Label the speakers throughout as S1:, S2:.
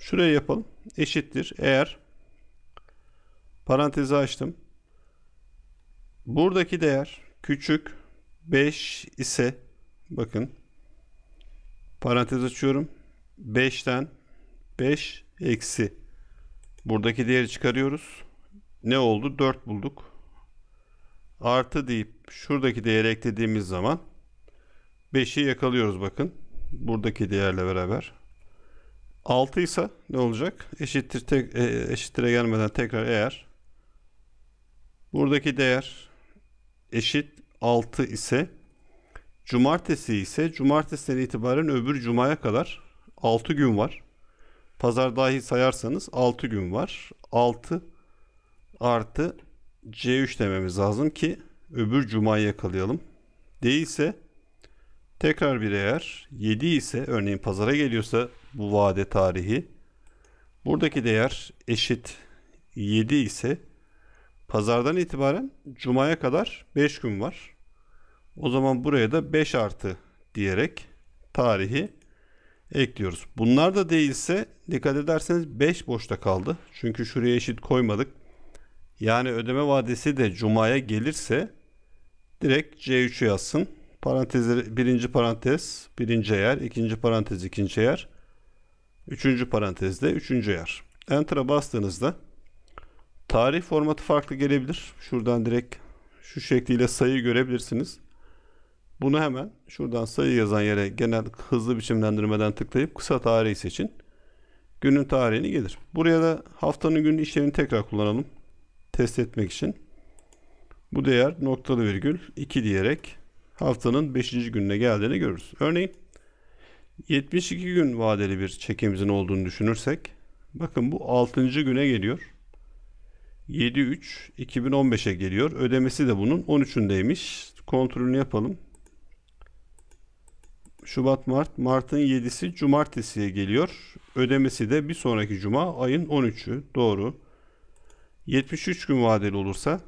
S1: Şuraya yapalım. Eşittir. Eğer parantezi açtım. Buradaki değer küçük 5 ise bakın parantez açıyorum. 5'ten 5 eksi buradaki değeri çıkarıyoruz. Ne oldu? 4 bulduk. Artı deyip şuradaki değeri eklediğimiz zaman 5'i yakalıyoruz bakın. Buradaki değerle beraber. 6 ise ne olacak? Eşittir tek, e, eşittire gelmeden tekrar eğer buradaki değer eşit 6 ise cumartesi ise cumartesiden itibaren öbür cumaya kadar 6 gün var. Pazar dahi sayarsanız 6 gün var. 6 artı C3 dememiz lazım ki öbür cumayı yakalayalım. Değilse tekrar bir eğer 7 ise örneğin pazara geliyorsa bu vade tarihi buradaki değer eşit 7 ise pazardan itibaren cumaya kadar 5 gün var. O zaman buraya da 5 artı diyerek tarihi ekliyoruz. Bunlar da değilse dikkat ederseniz 5 boşta kaldı. Çünkü şuraya eşit koymadık. Yani ödeme vadesi de cumaya gelirse direkt C3'ü yazsın. Parantezleri birinci parantez birinci yer, ikinci parantez ikinci yer, üçüncü parantezde üçüncü yer. Enter'a bastığınızda tarih formatı farklı gelebilir. Şuradan direkt şu şekliyle sayı görebilirsiniz. Bunu hemen şuradan sayı yazan yere genel hızlı biçimlendirmeden tıklayıp kısa tarihi seçin. Günün tarihini gelir. Buraya da haftanın günün işlevini tekrar kullanalım. Test etmek için. Bu değer noktalı virgül 2 diyerek haftanın 5. gününe geldiğini görürüz. Örneğin 72 gün vadeli bir çekimizin olduğunu düşünürsek bakın bu 6. güne geliyor. 7-3 2015'e geliyor. Ödemesi de bunun 13'ündeymiş. Kontrolünü yapalım. Şubat Mart Mart'ın 7'si cumartesiye geliyor. Ödemesi de bir sonraki cuma ayın 13'ü. Doğru. 73 gün vadeli olursa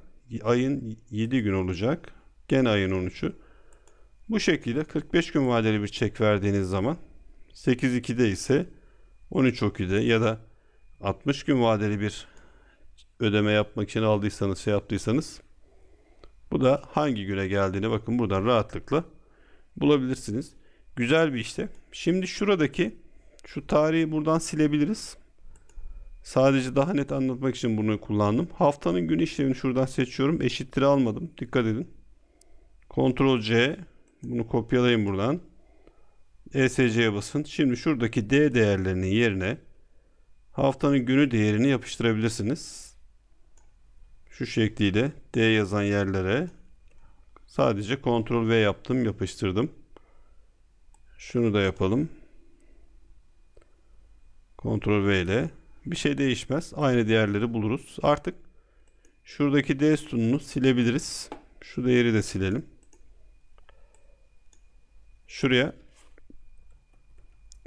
S1: ayın 7 gün olacak. Gene ayın 13'ü. Bu şekilde 45 gün vadeli bir çek verdiğiniz zaman 8-2'de ise 13-12'de ya da 60 gün vadeli bir ödeme yapmak için aldıysanız şey yaptıysanız bu da hangi güne geldiğini bakın buradan rahatlıkla bulabilirsiniz. Güzel bir işte. Şimdi şuradaki şu tarihi buradan silebiliriz. Sadece daha net anlatmak için bunu kullandım. Haftanın gün işlevini şuradan seçiyorum. Eşittir almadım. Dikkat edin. Ctrl C bunu kopyalayın buradan. ESC'ye basın. Şimdi şuradaki D değerlerinin yerine haftanın günü değerini yapıştırabilirsiniz. Şu şekliyle D yazan yerlere sadece Ctrl V yaptım, yapıştırdım. Şunu da yapalım. Ctrl V ile bir şey değişmez. Aynı değerleri buluruz. Artık şuradaki D sütununu silebiliriz. Şu değeri de silelim. Şuraya.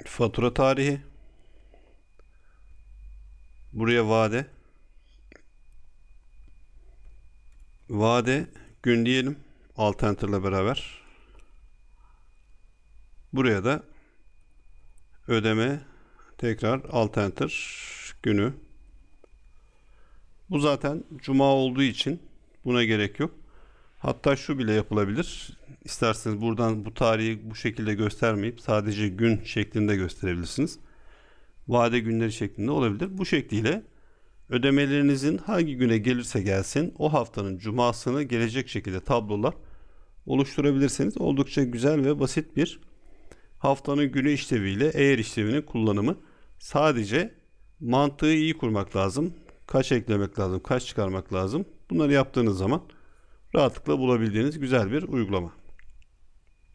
S1: Fatura tarihi. Buraya vade. Vade gün diyelim alt enter ile beraber. Buraya da ödeme tekrar alt enter günü. Bu zaten cuma olduğu için buna gerek yok. Hatta şu bile yapılabilir İsterseniz buradan bu tarihi bu şekilde göstermeyip sadece gün şeklinde gösterebilirsiniz. Vade günleri şeklinde olabilir. Bu şekliyle ödemelerinizin hangi güne gelirse gelsin o haftanın cumasını gelecek şekilde tablolar oluşturabilirsiniz. Oldukça güzel ve basit bir haftanın günü işleviyle eğer işlevinin kullanımı sadece mantığı iyi kurmak lazım. Kaç eklemek lazım, kaç çıkarmak lazım. Bunları yaptığınız zaman rahatlıkla bulabildiğiniz güzel bir uygulama.